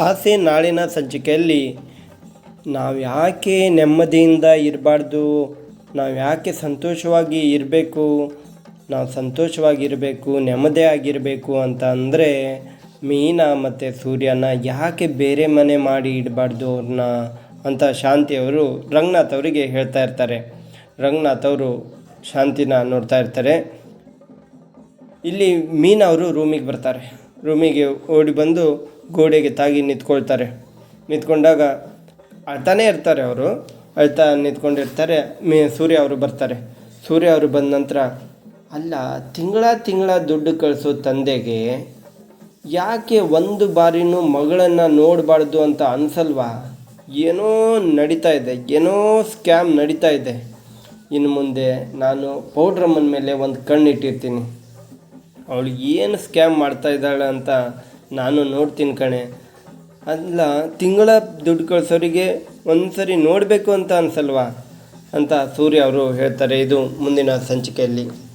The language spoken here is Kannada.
ಆಸೆ ನಾಳಿನ ಸಂಚಿಕೆಯಲ್ಲಿ ನಾವು ಯಾಕೆ ನೆಮ್ಮದಿಯಿಂದ ಇರಬಾರ್ದು? ನಾವು ಯಾಕೆ ಸಂತೋಷವಾಗಿ ಇರಬೇಕು? ನಾವು ಸಂತೋಷವಾಗಿರಬೇಕು ನೆಮ್ಮದಿಯಾಗಿರಬೇಕು ಅಂತ ಅಂದರೆ ಮೀನಾ ಮತ್ತು ಸೂರ್ಯನ ಯಾಕೆ ಬೇರೆ ಮನೆ ಮಾಡಿ ಇಡಬಾರ್ದು ಅವ್ರನ್ನ ಅಂತ ಶಾಂತಿಯವರು ರಂಗನಾಥ್ ಅವರಿಗೆ ಹೇಳ್ತಾ ಇರ್ತಾರೆ. ರಂಗನಾಥ್ ಅವರು ಶಾಂತಿನ ನೋಡ್ತಾ ಇರ್ತಾರೆ. ಇಲ್ಲಿ ಮೀನಾ ಅವರು ರೂಮಿಗೆ ಬರ್ತಾರೆ. ರೂಮಿಗೆ ಓಡಿ ಬಂದು ಗೋಡೆಗೆ ತಾಗಿ ನಿಂತ್ಕೊಳ್ತಾರೆ. ನಿಂತ್ಕೊಂಡಾಗ ಅಳ್ತಾನೇ ಇರ್ತಾರೆ ಅವರು. ಅಳ್ತಾ ನಿಂತ್ಕೊಂಡಿರ್ತಾರೆ. ಮೇ ಸೂರ್ಯ ಅವರು ಬರ್ತಾರೆ. ಸೂರ್ಯ ಅವರು ಬಂದ ನಂತರ, ಅಲ್ಲ, ತಿಂಗಳ ತಿಂಗಳ ದುಡ್ಡು ಕಳಿಸೋ ತಂದೆಗೆ ಯಾಕೆ ಒಂದು ಬಾರಿನೂ ಮಗಳನ್ನು ನೋಡಬಾರ್ದು ಅಂತ ಅನ್ಸಲ್ವಾ? ಏನೋ ನಡೀತಾ ಇದೆ. ಏನೋ ಸ್ಕ್ಯಾಮ್ ನಡೀತಾ ಇದೆ. ಇನ್ನು ಮುಂದೆ ನಾನು ಪೌಡ್ರಮ್ಮನ ಮೇಲೆ ಒಂದು ಕಣ್ಣಿಟ್ಟಿರ್ತೀನಿ. ಅವಳು ಏನು ಸ್ಕ್ಯಾಮ್ ಮಾಡ್ತಾ ಇದ್ದಾಳೆ ಅಂತ ನಾನು ನೋಡ್ತೀನಿ ಕಣೆ. ಅಲ್ಲ, ತಿಂಗಳ ದುಡ್ಡು ಕಳಿಸೋರಿಗೆ ಒಂದು ಸರಿ ನೋಡಬೇಕು ಅಂತ ಅನ್ಸಲ್ವಾ? ಅಂತ ಸೂರ್ಯ ಅವರು ಹೇಳ್ತಾರೆ, ಇದು ಮುಂದಿನ ಸಂಚಿಕೆಯಲ್ಲಿ.